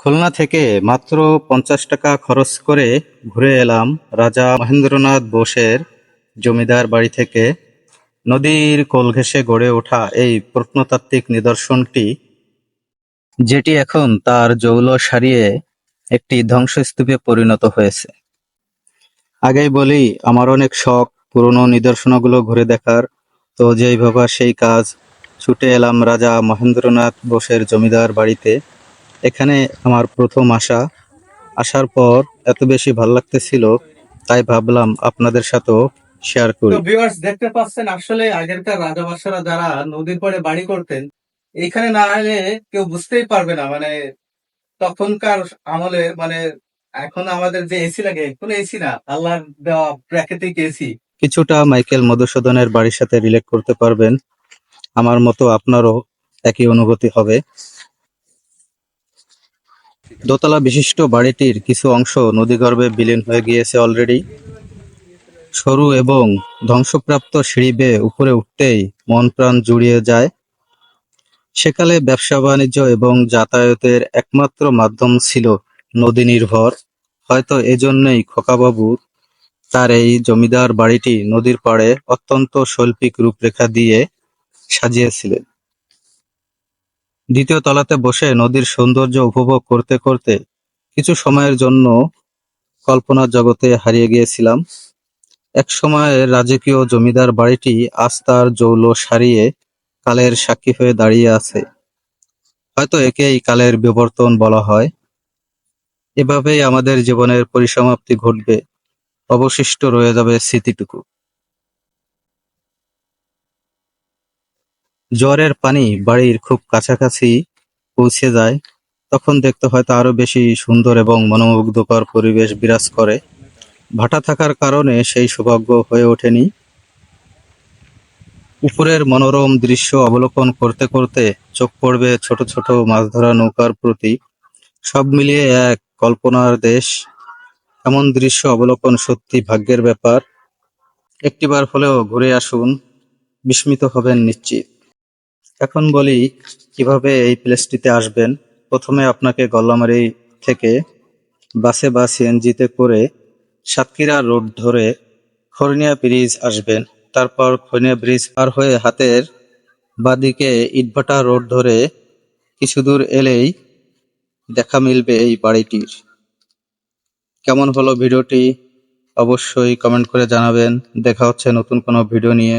খুলনা থেকে মাত্র পঞ্চাশ টাকা খরচ করে ঘুরে এলাম রাজা মহেন্দ্রনাথ বোসের জমিদার বাড়ি থেকে। নদীর কোল ঘেঁষে গড়ে ওঠা এই প্রত্নতাত্ত্বিক নিদর্শনটি, যেটি এখন তার জৌল সারিয়ে একটি ধ্বংসস্তূপে পরিণত হয়েছে। আগেই বলি, আমার অনেক শখ, পুরনো নিদর্শনগুলো ঘুরে দেখার। তো যেই ভাবা সেই কাজ, ছুটে এলাম রাজা মহেন্দ্রনাথ বোসের জমিদার বাড়িতে। এখানে আমার প্রথম আসা। আসার পর এত বেশি ভালো লাগতেছিল তাই ভাবলাম আপনাদের সাথেও শেয়ার করি। তো ভিউয়ার্স দেখতে পাচ্ছেন আসলে আগেরকার রাজাবাসারা যারা নদীর পরে বাড়ি করতেন এখানে না হলে কেউ বুঝতেই পারবে না। মানে তখনকার আমলে মানে এখন আমাদের যে এসি লাগে কোনো এসি না আল্লাহর দেওয়া প্রাকৃতিক এসি কিছুটা মাইকেল মধুসূদনের বাড়ির সাথে রিলেট করতে পারবেন। আমার মতো আপনারও একই অনুভূতি হবে। দোতলা বিশিষ্ট বাড়িটির কিছু অংশ নদীগর্ভে বিলীন হয়ে গিয়েছে অলরেডি সরু এবং ধ্বংসপ্রাপ্ত সিঁড়ি বেয়ে উপরে উঠতেই মন প্রাণ জুড়িয়ে যায়। সেকালে ব্যবসা বাণিজ্য এবং যাতায়াতের একমাত্র মাধ্যম ছিল নদী নির্ভর হয়তো এজন্যই খোকাবাবু তার এই জমিদার বাড়িটি নদীর পাড়ে অত্যন্ত শৈল্পিক রূপরেখা দিয়ে সাজিয়েছিলেন। দ্বিতীয় তলাতে বসে নদীর সৌন্দর্য উপভোগ করতে করতে কিছু সময়ের জন্য কল্পনার জগতে হারিয়ে গিয়েছিলাম। এক সময়ের রাজকীয় জমিদার বাড়িটি আস্তার জৌল সারিয়ে কালের সাক্ষী হয়ে দাঁড়িয়ে আছে। হয়তো একেই কালের বিবর্তন বলা হয়। এভাবেই আমাদের জীবনের পরিসমাপ্তি ঘটবে। অবশিষ্ট রয়ে যাবে স্মৃতিটুকু। জোয়ারের পানি বাড়ির খুব কাছাকাছি পৌঁছে যায়, তখন দেখতে হয়তো আরও বেশি সুন্দর এবং মনোমুগ্ধকর পরিবেশ বিরাজ করে। ভাটা থাকার কারণে সেই সৌভাগ্য হয়ে ওঠেনি। উপরের মনোরম দৃশ্য অবলোকন করতে করতে চোখ পড়বে ছোট ছোট মাছ ধরা নৌকার প্রতি। সব মিলিয়ে এক কল্পনার দেশ। এমন দৃশ্য অবলোকন সত্যি ভাগ্যের ব্যাপার। একটিবার হলেও ঘুরে আসুন। বিস্মিত হবেন নিশ্চিত। এখন বলি কীভাবে এই প্লেসটিতে আসবেন। প্রথমে আপনাকে গল্লামারি থেকে বাসে বা সিএনজিতে করে সাতক্ষীরা রোড ধরে খরনিয়া ব্রিজ আসবেন। তারপর খরনিয়া ব্রিজ পার হয়ে হাতের বাদিকে ইটভাটা রোড ধরে কিছু দূর এলেই দেখা মিলবে এই বাড়িটির। কেমন হলো ভিডিওটি অবশ্যই কমেন্ট করে জানাবেন। দেখা হচ্ছে নতুন কোনো ভিডিও নিয়ে।